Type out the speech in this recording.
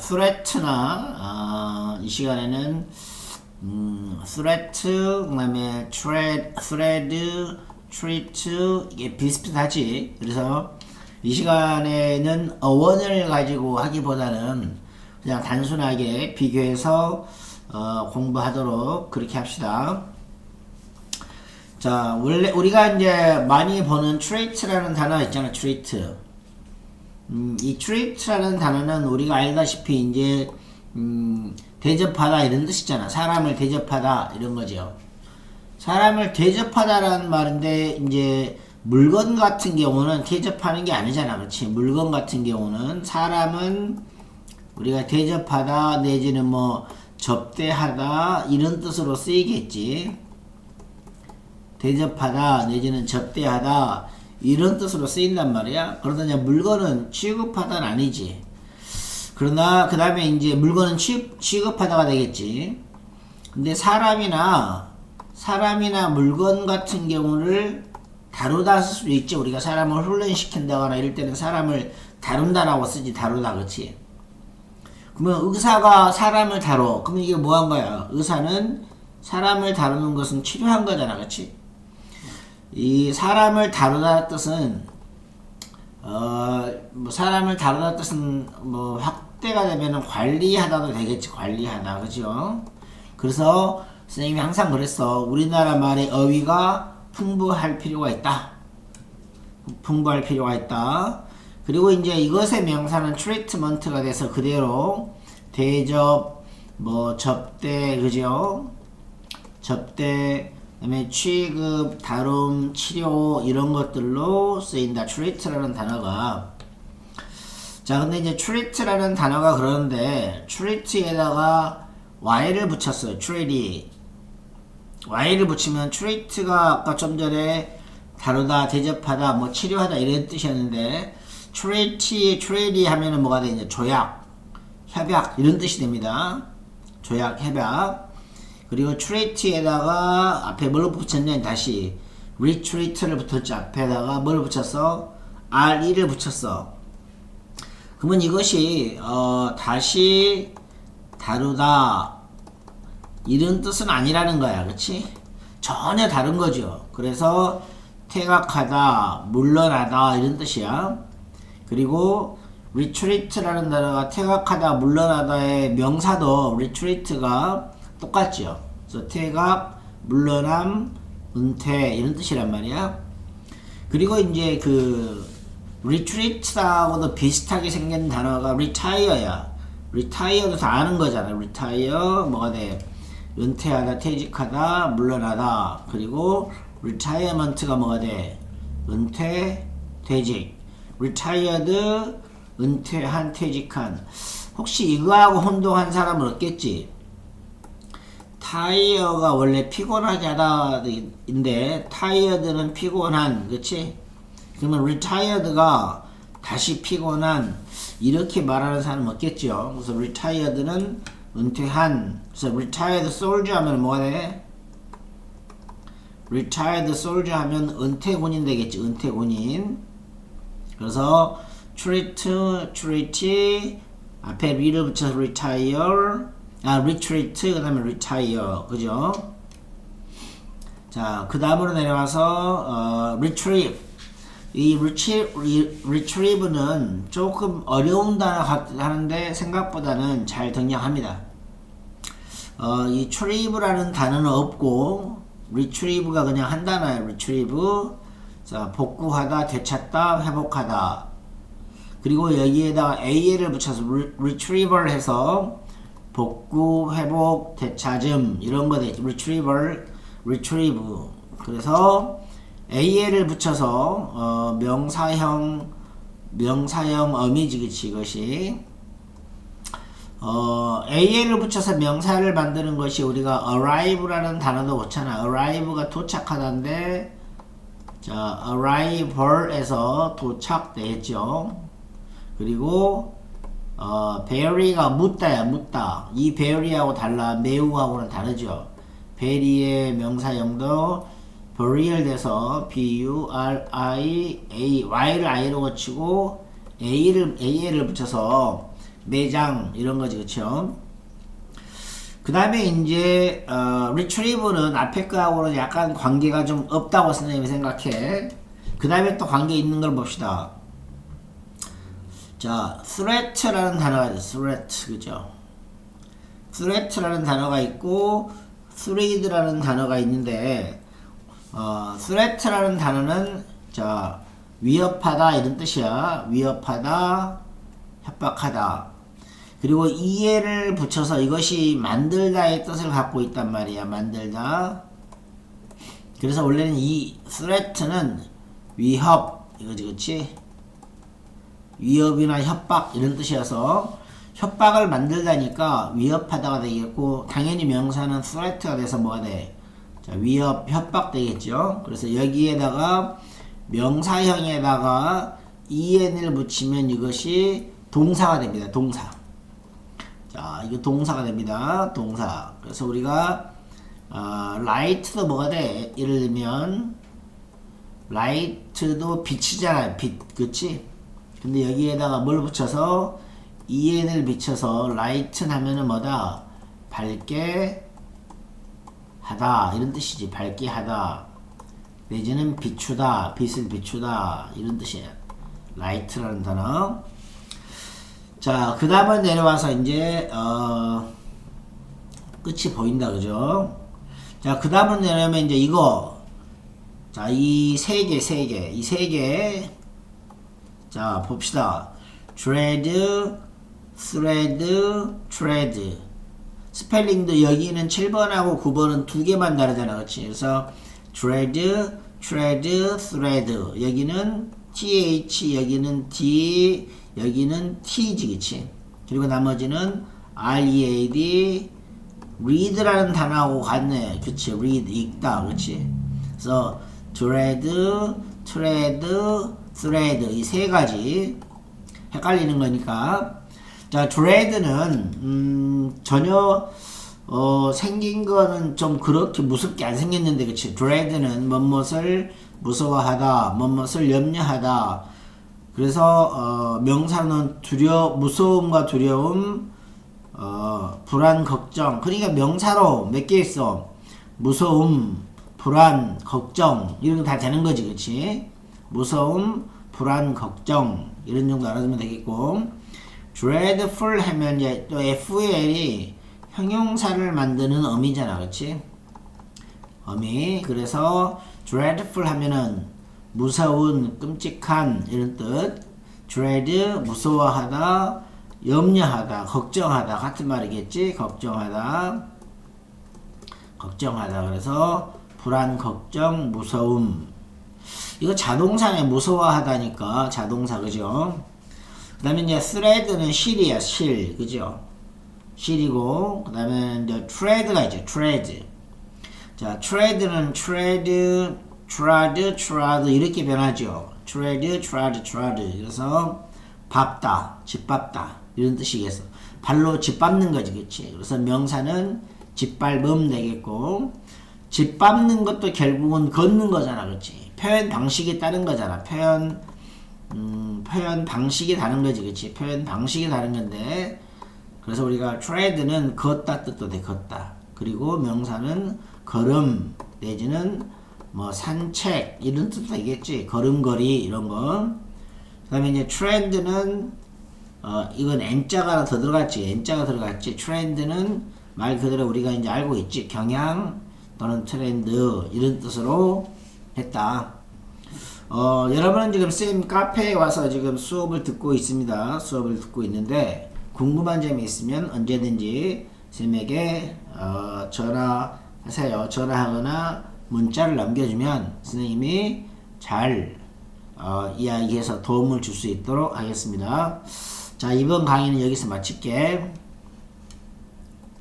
threat나 어, 이 시간에는 음, threat 그다음에 thread, thread, treat 이게 비슷비슷하지. 그래서 이 시간에는 어원을 가지고 하기보다는 그냥 단순하게 비교해서 어, 공부하도록 그렇게 합시다. 자, 원래 우리가 이제 많이 보는 trait라는 단어 있잖아, trait. 음, 이 trait라는 단어는 우리가 알다시피 이제 음, 대접하다 이런 뜻이잖아. 사람을 대접하다 이런 거죠. 사람을 대접하다라는 말인데 이제 물건 같은 경우는 대접하는 게 아니잖아. 그렇지? 물건 같은 경우는 사람은 우리가 대접하다 내지는 뭐 접대하다 이런 뜻으로 쓰이겠지. 대접하다 내지는 접대하다 이런 뜻으로 쓰인단 말이야. 그러다 이제 물건은 취급하다는 아니지. 그러나 그 다음에 이제 물건은 취급, 취급하다가 되겠지. 근데 사람이나 사람이나 물건 같은 경우를 다루다 쓸 수도 있지. 우리가 사람을 훈련시킨다거나 이럴 때는 사람을 다룬다라고 쓰지 다루다 그렇지. 그러면 의사가 사람을 다뤄. 그러면 이게 뭐 한 거야? 의사는 사람을 다루는 것은 치료한 거잖아. 그렇지? 이 사람을 다루다 뜻은 어, 뭐 사람을 다루다 뜻은 뭐 확대가 되면은 관리하다도 되겠지. 관리하다. 그죠? 그래서 선생님이 항상 그랬어. 우리나라 말의 어휘가 풍부할 필요가 있다. 풍부할 필요가 있다. 그리고 이제 이것의 명사는 트리트먼트가 돼서 그대로 대접, 뭐 접대, 그죠? 접대, 그다음에 취급, 다룸, 치료 이런 것들로 쓰인다. 트리트라는 단어가 자, 근데 이제 트리트라는 단어가 그러는데 트리트에다가 y를 붙였어요. 트리티 y를 붙이면 트리트가 아까 좀 전에 다루다, 대접하다, 뭐 치료하다 이런 뜻이었는데 트리티, 트레이디 하면은 뭐가 돼? 이제 조약, 협약 이런 뜻이 됩니다. 조약, 협약. 그리고 트리티에다가 앞에 뭘 붙였냐 다시 retreat를 붙였지 앞에다가 뭘 붙였어? R1을 붙였어. 그러면 이것이 어, 다시 다루다 이런 뜻은 아니라는 거야. 그치? 전혀 다른 거죠. 그래서 퇴각하다, 물러나다 이런 뜻이야. 그리고 retreat라는 단어가 퇴각하다, 물러나다의 명사도 retreat가 똑같죠. 그래서 퇴각, 물러남, 은퇴 이런 뜻이란 말이야. 그리고 이제 그 retreat하고도 비슷하게 생긴 단어가 retire야. retire도 다 아는 거잖아. retire 뭐가 돼? 은퇴하다, 퇴직하다, 물러나다. 그리고 retirement가 뭐가 돼? 은퇴, 퇴직. retired, 은퇴한, 퇴직한. 혹시 이거하고 혼동한 사람은 없겠지? 타이어가 원래 피곤하게 하다인데 타이어드는 피곤한 그치? 그러면 retired가 다시 피곤한 이렇게 말하는 사람 없겠죠 그래서 retired는 은퇴한 그래서 retired soldier 하면 돼? retired soldier 하면 은퇴군인 되겠지 은퇴군인 그래서 treat, treat 앞에 re를 붙여서 retire 아, retreat, 그 다음에 retire. 그죠? 자, 그 다음으로 내려와서, 어, retrieve. 이 retrieve, retrieve는 조금 어려운 단어 하는데 생각보다는 잘 등장합니다. 어, 이 retrieve라는 단어는 없고, retrieve가 그냥 한 단어예요. retrieve. 자, 복구하다, 되찾다, 회복하다. 그리고 여기에다가 AL을 붙여서 retriever 해서 복구, 회복, 되찾음 이런 거 되죠. retrieval, retrieve. 그래서 AL을 붙여서 어, 명사형 명사형 어미지 그치 이것이 어, AL을 붙여서 명사를 만드는 것이 우리가 arrive라는 단어도 그렇잖아. arrive가 도착하다인데 자, arrival에서 도착되죠. 그리고 어, 베리가 묻다야 묻다. 이 베리하고 달라. 매우하고는 다르죠. 베리의 명사형도 burial 돼서 b-u-r-i-a y를 i로 고치고 a를 a를 붙여서 매장 이런 거지 그쵸? 그 다음에 이제 어, retrieve는 앞에 거하고는 약간 관계가 좀 없다고 선생님이 생각해. 그 다음에 또 관계 있는 걸 봅시다 자 threat라는 단어가 있어. threat 그죠? threat라는 단어가 있고 thread라는 단어가 있는데 어, threat라는 단어는 자 위협하다 이런 뜻이야. 위협하다 협박하다. 그리고 이해를 붙여서 이것이 만들다의 뜻을 갖고 있단 말이야. 만들다. 그래서 원래는 이 threat는 위협. 이거지 그치 위협이나 협박 이런 뜻이어서 협박을 만들다니까 위협하다가 되겠고 당연히 명사는 threat가 돼서 뭐가 돼? 자, 위협, 협박 되겠죠. 그래서 여기에다가 명사형에다가 en을 붙이면 이것이 동사가 됩니다. 동사. 자, 이거 동사가 됩니다. 동사. 그래서 우리가 어, light도 뭐가 돼? 예를 들면 light도 빛이잖아요. 빛, 그치? 근데 여기에다가 뭘 붙여서? En을 비춰서 light 하면은 뭐다? 밝게 하다. 이런 뜻이지. 밝게 하다. 내지는 비추다. 빛을 비추다. 이런 뜻이에요. light라는 단어. 자그 다음은 내려와서 이제 어 끝이 보인다. 그죠? 자그 다음은 내려오면 이제 이거. 자 이 세 개 세 개. 이 세개 자 봅시다. Thread thread thread. 스펠링도 여기는 7번하고 9번은 두 개만 다르잖아 그렇지 그래서 thread thread thread. 여기는 th 여기는 d 여기는 t지 그치? 그리고 나머지는 read read라는 단어하고 같네. 그치? read 읽다 그치? 그래서 thread thread thread 이 세 가지 헷갈리는 거니까. 자 thread는 음, 전혀 어, 생긴 거는 좀 그렇게 무섭게 안 생겼는데 그치? dread는 뭐뭇을 무서워하다 뭐뭇을 염려하다. 그래서 어, 명사는 두려 무서움과 두려움 어, 불안 걱정. 그러니까 명사로 몇 개 있어? 무서움 불안 걱정. 이런 거 다 되는 거지 그치 무서움 불안 걱정 이런 정도 알아두면 되겠고 dreadful 하면 이제 또 FL이 형용사를 만드는 어미잖아 그치 어미 그래서 dreadful 하면은 무서운 끔찍한 이런 뜻. dread 무서워하다 염려하다 걱정하다 같은 말이겠지? 걱정하다. 걱정하다. 그래서 불안 걱정 무서움 이거 자동사에 무서워하다니까. 자동사 그죠? 그 다음에 이제 thread는 실이야 실. 그죠? 실이고 그 다음에 이제 tread가 있죠. tread 자 tread는 tread trod trod 이렇게 변하죠. tread trod trod 그래서 밟다 짓밟다. 이런 뜻이겠어. 발로 짓밟는 거지 그치? 그래서 명사는 짓밟음 되겠고 짓밟는 것도 결국은 걷는 거잖아 그치 표현 방식이 다른 거잖아. 표현 음, 표현 방식이 다른 거지 그치? 표현 방식이 다른 건데 그래서 우리가 tread는 걷다 뜻도 돼 걷다. 그리고 명사는 걸음 내지는 뭐 산책 이런 뜻도 되겠지. 걸음걸이 이런 거 그 다음에 이제 trend는 어 이건 n자가 더 들어갔지. N자가 들어갔지. trend는 말 그대로 우리가 이제 알고 있지. 경향 또는 트렌드 이런 뜻으로 했다 어, 여러분은 지금 쌤 카페에 와서 지금 수업을 듣고 있습니다. 수업을 듣고 있는데 궁금한 점이 있으면 언제든지 쌤에게 어, 전화하세요. 전화하거나 문자를 남겨주면 선생님이 잘 어, 이야기해서 도움을 줄 수 있도록 하겠습니다. 자 이번 강의는 여기서 마칠게.